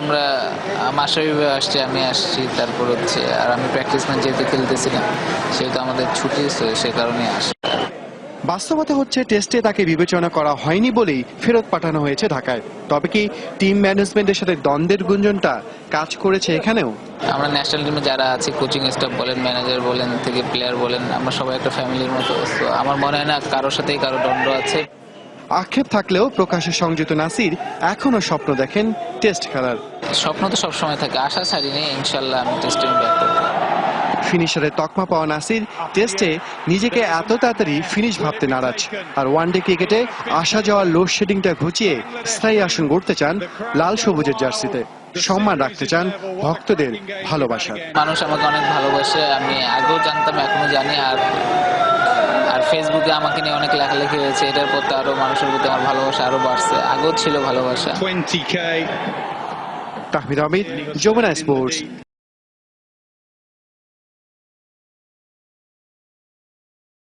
আমরা মাসাবিবে আসছি আমি আসছি তারপর হচ্ছে আর আমি প্র্যাকটিস ম্যাচ যেহেতু খেলতেছিলাম সেহেতু আমাদের ছুটি সে কারণে আসি বাস্তবতা হচ্ছে টেস্টে তাকে বিবেচনা করা হয়নি বলেই ফেরত পাঠানো হয়েছে ঢাকায়। তবে কি টিম ম্যানেজমেন্টের সাথে দ্বন্দ্বের গুঞ্জনটা কাজ করেছে এখানেও? আমরা ন্যাশনাল টিমে যারা আছে কোচিং স্টাফ বলেন ম্যানেজার বলেন থেকে প্লেয়ার বলেন আমরা সবাই একটা ফ্যামিলির মতো আমার মনে হয় না কারোর সাথেই কারও দণ্ড আছে। আক্ষেপ থাকলেও প্রকাশ্যে সংযুক্ত নাসির এখনও স্বপ্ন দেখেন টেস্ট খেলার। স্বপ্ন তো সবসময় থাকে আশা ছাড়িনি ইনশাল্লাহ আমি টেস্টে ব্যাক ফিনিশারের তকমা পাওয়া নাসির টেস্টে নিজেকে এত তাড়াতাড়ি ফিনিশ ভাবতে নারাজ। আর ওয়ানডে ক্রিকেটে আসা যাওয়ার লোডশেডিংটা ঘুচিয়ে স্থায়ী আসন গড়তে চান লাল সবুজের জার্সিতে। সম্মান রাখতে চান ভক্তদের ভালোবাসা। মানুষ আমাকে অনেক ভালোবাসে আমি আগেও জানতাম এখনও জানি আর ফেসবুকে আমাকে নিয়ে অনেক লেখালেখি হয়েছে এটার প্রতি আরও মানুষের প্রতি আমার ভালোবাসা আরও বাড়ছে। আগেও ছিল ভালোবাসা। তাহমিদ আহমেদ যমুনা স্পোর্টস।